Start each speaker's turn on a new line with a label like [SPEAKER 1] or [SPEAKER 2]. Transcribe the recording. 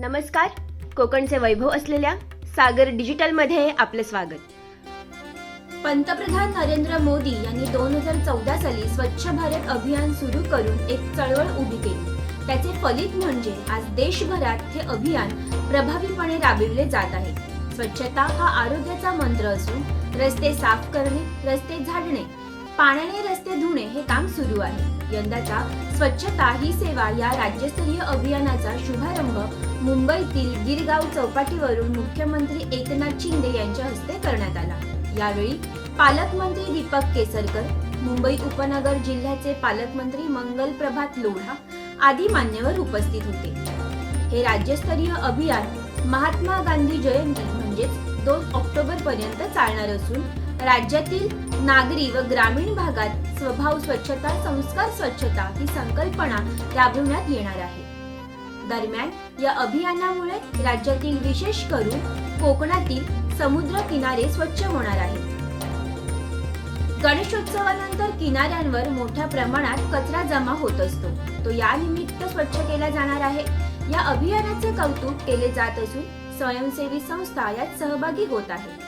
[SPEAKER 1] नमस्कार. कोकणचे वैभव असलेल्या सागर डिजिटलमध्ये आपले स्वागत.
[SPEAKER 2] पंतप्रधान नरेंद्र मोदी यांनी दोन हजार चौदा साली स्वच्छ भारत अभियान सुरू करून एक चळवळ उभी केली. त्याचे फलित म्हणजे आज देशभरात हे अभियान प्रभावीपणे राबविले जात आहे. स्वच्छता हा आरोग्याचा मंत्र असून रस्ते साफ करणे रस्ते झाडणे पाण्याने रस्ते धुणे हे काम सुरू आहे. यंदाचा स्वच्छता ही सेवा या राज्यस्तरीय अभियानाचा शुभारंभ मुंबईतील गिरगाव चौपाटीवरून मुख्यमंत्री एकनाथ शिंदे यांच्या हस्ते करण्यात आला. यावेळी पालकमंत्री दीपक केसरकर मुंबई उपनगर जिल्ह्याचे पालकमंत्री मंगल प्रभात लोढा आदी मान्यवर उपस्थित होते. हे राज्यस्तरीय अभियान महात्मा गांधी जयंती म्हणजेच दोन ऑक्टोबर पर्यंत चालणार असून राज्यातील नागरी व ग्रामीण भागात स्वभाव स्वच्छता संस्कार स्वच्छता ही संकल्पना राबविण्यात येणार आहे. दरम्यान या अभियानामुळे राज्यातील विशेष करून कोकणातील समुद्र किनारे स्वच्छ होणार आहेत गणेशोत्सवानंतर किनाऱ्यांवर मोठ्या प्रमाणात कचरा जमा होत असतो. तो या निमित्त स्वच्छ केला जाणार आहे. या अभियानाचे कौतुक केले जात असून स्वयंसेवी संस्था यात सहभागी होत आहे.